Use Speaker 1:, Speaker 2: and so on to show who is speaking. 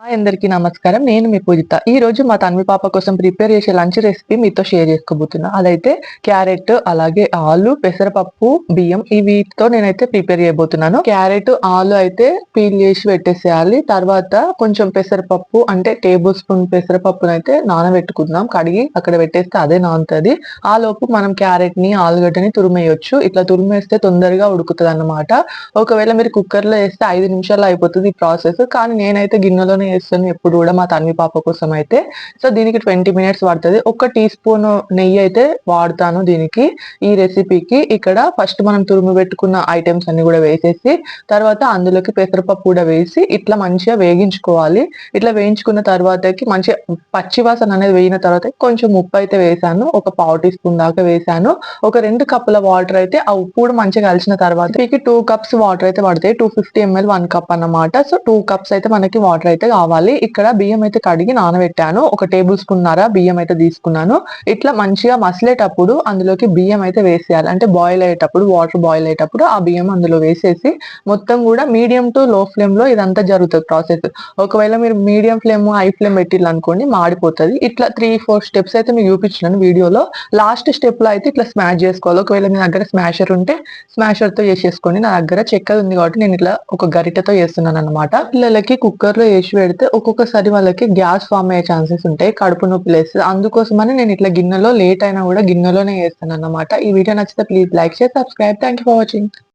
Speaker 1: Hi అందరికీ నమస్కారం. నేను మీ పూజిత. ఈ రోజు మా తన్వి పాప కోసం ప్రిపేర్ చేసే లంచ్ రెసిపీ మీతో షేర్ చేసుకోబోతున్నా. అదైతే క్యారెట్ అలాగే ఆలు పెసరపప్పు బియ్యం ఈ వీటితో నేనైతే ప్రిపేర్ చేయబోతున్నాను. క్యారెట్ ఆలు అయితే పీల్ చేసి పెట్టేసేయాలి. తర్వాత కొంచెం పెసరపప్పు అంటే టేబుల్ స్పూన్ పెసరపప్పును అయితే నానబెట్టుకుందాం. కడిగి అక్కడ పెట్టేస్తే అదే నానుతుంది. ఆ లోపు మనం క్యారెట్ని ఆలుగడ్డని తురిమేయొచ్చు. ఇట్లా తురిమేస్తే తొందరగా ఉడుకుతుంది అన్నమాట ఒకవేళ మీరు కుక్కర్లో వేస్తే ఐదు నిమిషాల్లో అయిపోతుంది ఈ ప్రాసెస్. కానీ నేనైతే గిన్నెలోనే వేస్తాను ఎప్పుడు కూడా మా తన్వి పాప కోసం అయితే సో దీనికి ట్వంటీ మినిట్స్ పడుతుంది. ఒక టీ స్పూన్ నెయ్యి అయితే వాడతాను దీనికి ఈ రెసిపీకి. ఇక్కడ ఫస్ట్ మనం తురుము పెట్టుకున్న ఐటమ్స్ అన్ని కూడా వేసేసి తర్వాత అందులోకి పెసరపప్పు కూడా వేసి ఇట్లా మంచిగా వేగించుకోవాలి. ఇట్లా వేయించుకున్న తర్వాతకి మంచిగా పచ్చివాసన అనేది వేయిన తర్వాత కొంచెం ఉప్పు అయితే వేసాను. ఒక పావు టీ స్పూన్ దాకా వేసాను. ఒక రెండు కప్పుల వాటర్ అయితే ఆ ఉప్పు కూడా మంచిగా కలిసిన తర్వాత మీకు టూ కప్స్ వాటర్ అయితే పడతాయి. Two fifty ML one cup అన్నమాట. సో టూ కప్స్ అయితే మనకి వాటర్ అయితే కావాలి ఇక్కడ బియ్యం అయితే కడిగి నానబెట్టాను. ఒక టేబుల్ స్పూన్ నర బియ్యం అయితే తీసుకున్నాను. ఇట్లా మంచిగా మసిలేటప్పుడు అందులోకి బియ్యం అయితే వేసేయాలి. అంటే బాయిల్ అయ్యేటప్పుడు వాటర్ బాయిల్ అయ్యేటప్పుడు ఆ బియ్యం అందులో వేసేసి మొత్తం కూడా మీడియం టు లో ఫ్లేమ్లో ఇదంతా జరుగుతుంది ప్రాసెస్ ఒకవేళ మీరు మీడియం ఫ్లేమ్ హై ఫ్లేమ్ పెట్టిల్లు అనుకోండి మాడిపోతుంది. ఇట్లా త్రీ ఫోర్ స్టెప్స్ అయితే మీకు చూపించినాను వీడియోలో. లాస్ట్ స్టెప్లో అయితే ఇట్లా స్మాష్ చేసుకోవాలి. ఒకవేళ మీ దగ్గర స్మాషర్ ఉంటే స్మాషర్తో చేసేసుకోండి. నా దగ్గర చెక్కది ఉంది కాబట్టి నేను ఇట్లా ఒక గరిటెతో చేస్తున్నాను అనమాట పిల్లలకి కుక్కర్లో వేసి పెడితే ఒక్కొక్కసారి వాళ్ళకి గ్యాస్ ఫామ్ అయ్యే ఛాన్సెస్ ఉంటాయి కడుపు నొప్పి లేస్తుంది. అందుకోసమని నేను ఇట్లా గిన్నెలో లేట్ అయినా కూడా గిన్నెలోనే చేస్తాను అన్నమాట ఈ వీడియో నచ్చితే ప్లీజ్ లైక్ చేసి subscribe. Thank you for watching